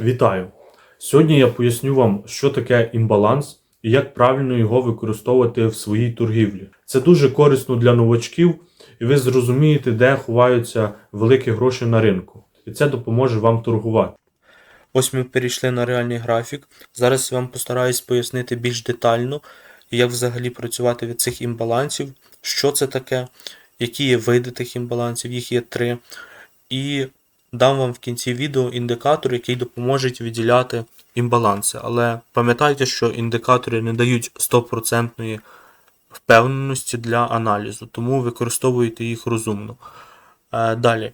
Вітаю! Сьогодні я поясню вам, що таке імбаланс і як правильно його використовувати в своїй торгівлі. Це дуже корисно для новачків, і ви зрозумієте, де ховаються великі гроші на ринку. І це допоможе вам торгувати. Ось ми перейшли на реальний графік. Зараз я вам постараюсь пояснити більш детально, як взагалі працювати від цих імбалансів, що це таке, які є види тих імбалансів, їх є три. І дам вам в кінці відео індикатор, який допоможе відділяти імбаланси. Але пам'ятайте, що індикатори не дають 100% впевненості для аналізу, тому використовуйте їх розумно. Е, Далі.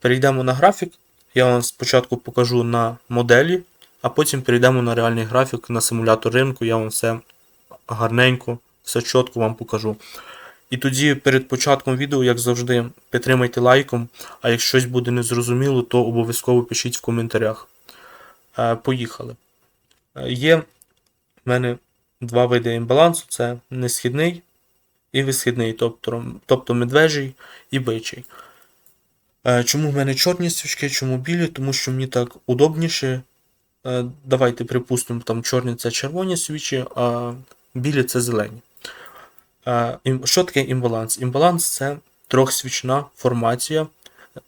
Перейдемо на графік. Я вам спочатку покажу на моделі, а потім перейдемо на реальний графік на симулятор ринку. Я вам все гарненько, все чітко вам покажу. І тоді перед початком відео, як завжди, підтримайте лайком, а якщо щось буде незрозуміло, то обов'язково пишіть в коментарях. Е, Поїхали. Е, Є в мене два види імбалансу: це несхідний і висхідний, тобто, тобто медвежий і бичий. Е, Чому в мене чорні свічки, чому білі? Тому що мені так удобніше. Давайте припустимо, там чорні це червоні свічі, а білі це зелені. Що таке імбаланс? Імбаланс це трьохсвічна формація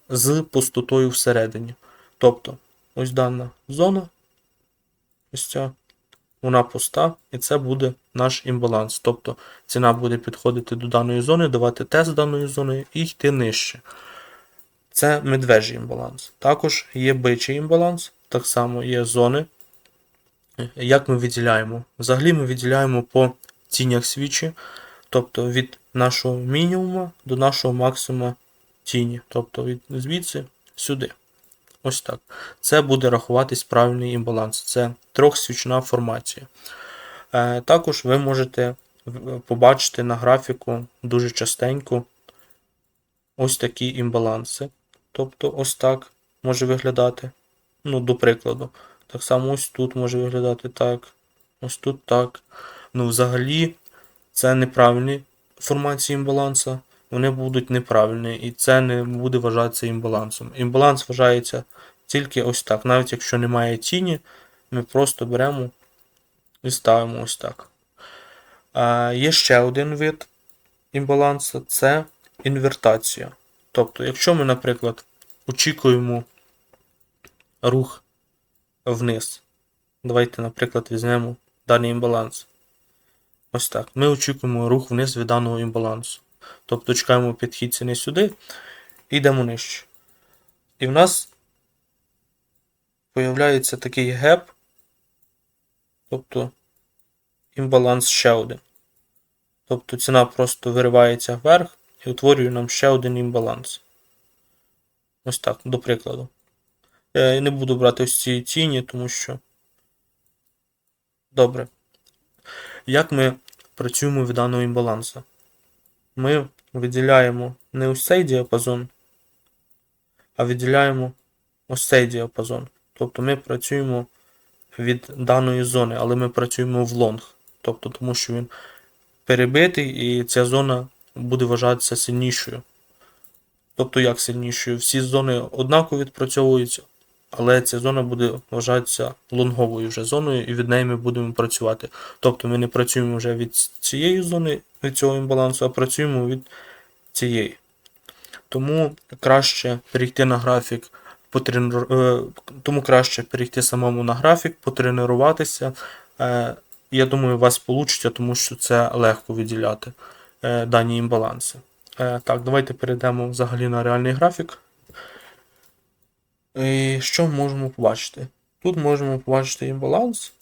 з пустотою всередині. Тобто, ось дана зона, ось ця, вона пуста, і це буде наш імбаланс. Тобто ціна буде підходити до даної зони, давати тест даної зони і йти нижче. Це медвежий імбаланс. Також є бичий імбаланс, так само є зони. Як ми виділяємо? Взагалі ми виділяємо по тінях свічі, тобто від нашого мінімуму до нашого максимуму тіні. Тобто від звідси сюди. Ось так. Це буде рахуватись правильний імбаланс. Це трьохсвічна формація. Е, Також ви можете побачити на графіку дуже частенько ось такі імбаланси. Тобто ось так може виглядати. Ну, до прикладу. Так само ось тут може виглядати так. Ось тут так. Ну, взагалі, це неправильні формації імбаланса. Вони будуть неправильні, і це не буде вважатися імбалансом. Імбаланс вважається тільки ось так. Навіть якщо немає тіні, ми просто беремо і ставимо ось так. А, є ще один вид імбалансу це інвертація. Тобто, якщо ми, наприклад, очікуємо рух вниз, давайте, наприклад, візьмемо даний імбаланс. Ось так. Ми очікуємо рух вниз від даного імбалансу. Тобто чекаємо підхід ціни сюди і йдемо нижче. І в нас появляється такий геп, тобто імбаланс ще один. Тобто ціна просто виривається вверх і утворює нам ще один імбаланс. Ось так, до прикладу. Я не буду брати ось ці тіні, тому що. Добре. Як ми працюємо від даного імбалансу? Ми виділяємо не ось цей діапазон, а виділяємо ось цей діапазон. Тобто ми працюємо від даної зони, але ми працюємо в лонг. Тобто, тому що він перебитий і ця зона буде вважатися сильнішою. Тобто, як сильнішою? Всі зони однаково відпрацьовуються, але ця зона буде вважатися лонговою вже зоною, і від неї ми будемо працювати. Тобто ми не працюємо вже від цієї зони, від цього імбалансу, а працюємо від цієї. Тому краще перейти на графік, потренур... е, тому краще перейти самому на графік, потренуватися. Е, Я думаю, у вас вийде, тому що це легко виділяти е, дані імбаланси. Так, давайте перейдемо взагалі на реальний графік. І що можемо побачити? Тут можемо побачити імбаланс.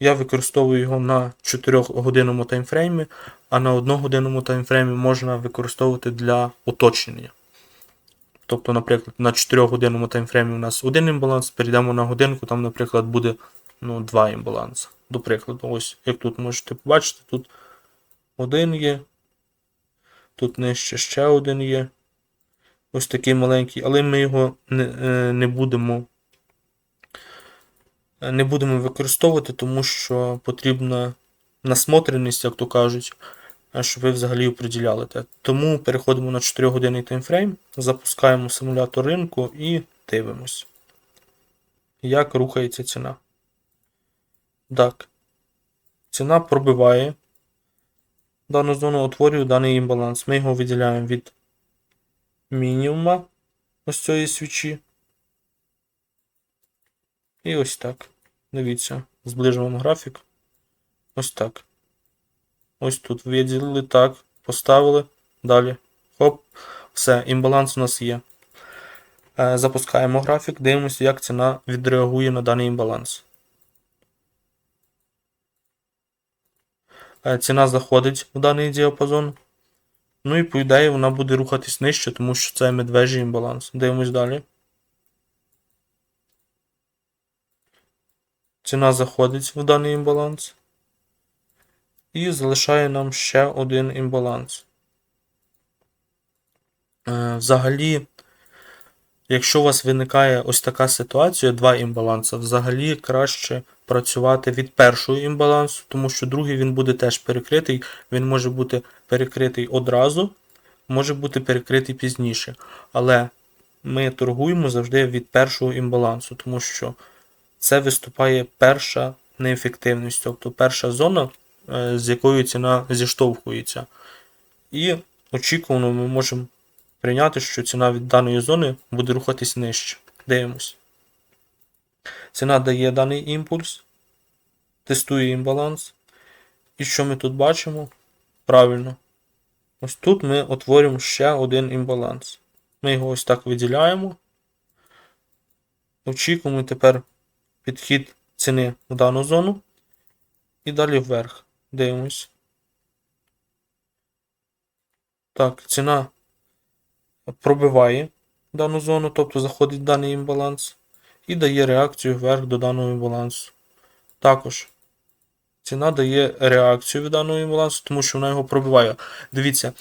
Я використовую його на 4-годинному таймфреймі, а на 1-годинному таймфреймі можна використовувати для уточнення. Тобто, наприклад, на 4-годинному таймфреймі у нас один імбаланс, перейдемо на годинку, там, наприклад, буде ну, два імбаланси. До прикладу, ось як тут можете побачити, тут один є, тут нижче ще один є. Ось такий маленький, але ми його не, е, не будемо е, не будемо використовувати, тому що потрібна насмотреність, як то кажуть, е, щоб ви взагалі оприділяли те. Тому переходимо на 4 годинний таймфрейм, запускаємо симулятор ринку і дивимось. як рухається ціна. Так. Ціна пробиває дану зону, утворює даний імбаланс. Ми його виділяємо від мінімума ось цієї свічі. І ось так. Дивіться, зближуємо графік. Ось так. Ось тут виділили так, поставили. Далі. Хоп. Все, імбаланс у нас є. Е, Запускаємо графік, дивимося, як ціна відреагує на даний імбаланс. Е, Ціна заходить в даний діапазон. Ну і по ідеї вона буде рухатись нижче, тому що це медвежий імбаланс. Дивимось далі. Ціна заходить в даний імбаланс. І залишає нам ще один імбаланс. Е, Взагалі, якщо у вас виникає ось така ситуація, два імбаланси, взагалі краще працювати від першого імбалансу, тому що другий він буде теж перекритий. Він може бути перекритий одразу, може бути перекритий пізніше. Але ми торгуємо завжди від першого імбалансу, тому що це виступає перша неефективність, тобто перша зона, е, з якою ціна зіштовхується. І очікувано ми можемо прийняти, що ціна від даної зони буде рухатись нижче. Дивимось. Ціна дає даний імпульс, тестує імбаланс. І що ми тут бачимо? Правильно. Ось тут ми утворюємо ще один імбаланс. Ми його ось так виділяємо. Очікуємо тепер підхід ціни в дану зону. І далі вверх. Дивимось. Так, ціна пробиває дану зону, тобто заходить в даний імбаланс, і дає реакцію вверх до даного імбалансу. Також ціна дає реакцію від даного імбалансу, тому що вона його пробиває. Дивіться,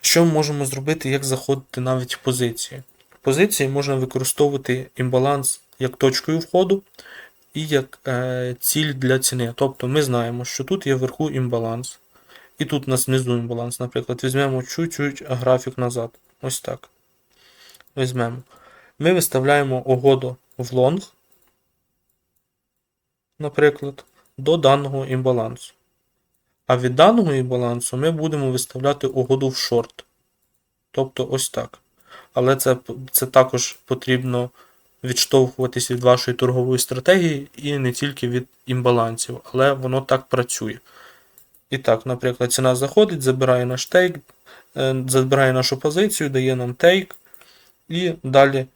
що ми можемо зробити, як заходити навіть в позиції. В позиції можна використовувати імбаланс як точкою входу і як е, ціль для ціни. Тобто ми знаємо, що тут є вверху імбаланс. І тут у нас внизу імбаланс, наприклад, візьмемо чуть-чуть графік назад. Ось так. Візьмемо. Ми виставляємо угоду в лонг, наприклад, до даного імбалансу. А від даного імбалансу ми будемо виставляти угоду в шорт. Тобто ось так. Але це, це також потрібно відштовхуватися від вашої торгової стратегії і не тільки від імбалансів, але воно так працює. І так, наприклад, ціна заходить, забирає наш тейк, е, забирає нашу позицію, дає нам тейк, і далі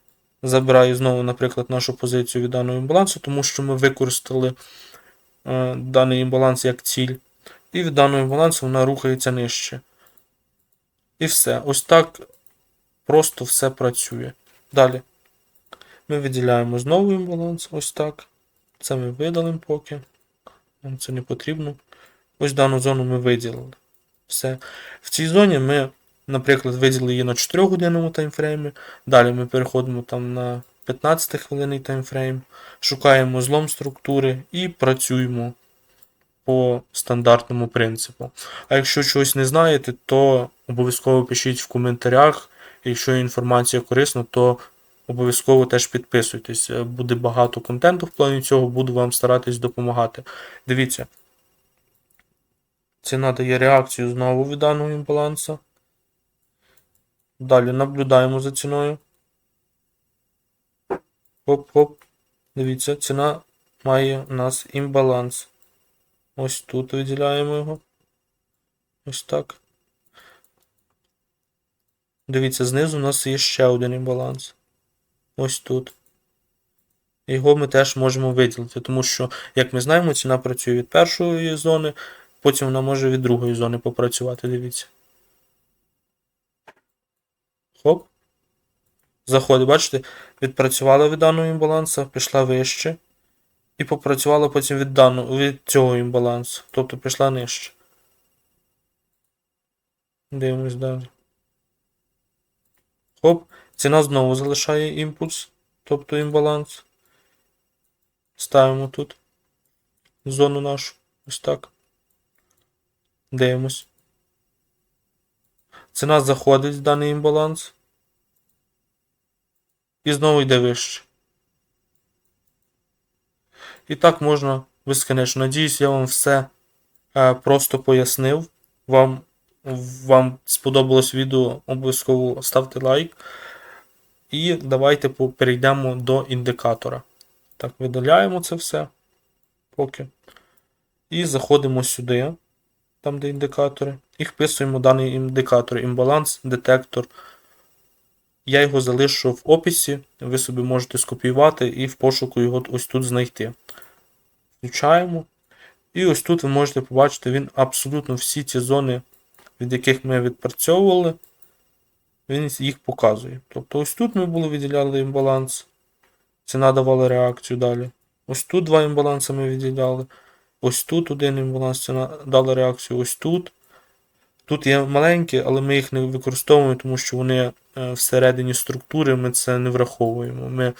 забирає знову, наприклад, нашу позицію від даного імбалансу, тому що ми використали е, даний імбаланс як ціль. І від даного імбалансу вона рухається нижче. І все. Ось так просто все працює. Далі. Ми виділяємо знову імбаланс. Ось так. Це ми видалимо поки. Нам це не потрібно. Ось дану зону ми виділили. Все. В цій зоні ми, наприклад, виділили її на 4 годинному таймфреймі. Далі ми переходимо там на 15 хвилинний таймфрейм, шукаємо злом структури і працюємо по стандартному принципу. А якщо чогось не знаєте, то обов'язково пишіть в коментарях. Якщо інформація корисна, то обов'язково теж підписуйтесь. Буде багато контенту в плані цього, буду вам старатись допомагати. Дивіться. Ціна дає реакцію знову від даного імбалансу. Далі наблюдаємо за ціною. Хоп-хоп. Дивіться, ціна має у нас імбаланс. Ось тут виділяємо його. Ось так. Дивіться, знизу у нас є ще один імбаланс. Ось тут. Його ми теж можемо виділити, тому що, як ми знаємо, ціна працює від першої зони, потім вона може від другої зони попрацювати, дивіться. Хоп. Заходить, бачите, відпрацювала від даного імбалансу, пішла вище. І попрацювала потім від даного, від цього імбалансу. Тобто пішла нижче. Дивимось далі. Хоп. Ціна знову залишає імпульс, тобто імбаланс. Ставимо тут зону нашу. Ось так. Дивимось. Ціна заходить в даний імбаланс. І знову йде вище. І так можна безконечно. Надіюсь, я вам все е, просто пояснив. Вам, вам сподобалось відео, обов'язково ставте лайк. І давайте перейдемо до індикатора. Так, видаляємо це все поки. І заходимо сюди, там де індикатори, і вписуємо даний індикатор, імбаланс, детектор. Я його залишу в описі, ви собі можете скопіювати і в пошуку його ось тут знайти. Включаємо. І ось тут ви можете побачити, він абсолютно всі ці зони, від яких ми відпрацьовували, він їх показує. Тобто ось тут ми були виділяли імбаланс, ціна давала реакцію далі. Ось тут два імбаланси ми виділяли. Ось тут один імбаланс ціна дала реакцію, ось тут. Тут є маленькі, але ми їх не використовуємо, тому що вони е, всередині структури, ми це не враховуємо. Ми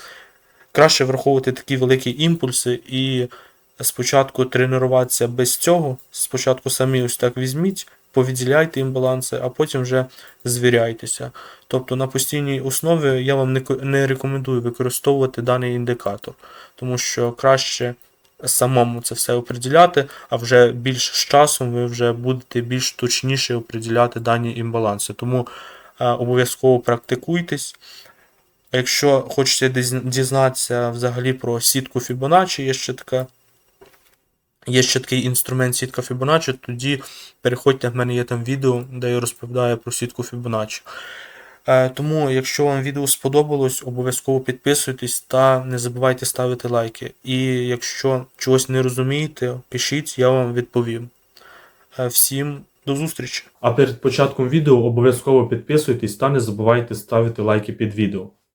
краще враховувати такі великі імпульси і спочатку тренуватися без цього. Спочатку самі ось так візьміть, повідділяйте імбаланси, а потім вже звіряйтеся. Тобто на постійній основі я вам не рекомендую використовувати даний індикатор, тому що краще самому це все оприділяти, а вже більш з часом ви вже будете більш точніше оприділяти дані імбаланси. Тому е, обов'язково практикуйтесь. Якщо хочете дізнатися взагалі про сітку Fibonacci, є ще така. Є ще такий інструмент сітка Fibonacci, тоді переходьте, в мене є там відео, де я розповідаю про сітку Fibonacci. Е, Тому, якщо вам відео сподобалось, обов'язково підписуйтесь та не забувайте ставити лайки. І якщо чогось не розумієте, пишіть, я вам відповім. Е, Всім до зустрічі! А перед початком відео обов'язково підписуйтесь та не забувайте ставити лайки під відео.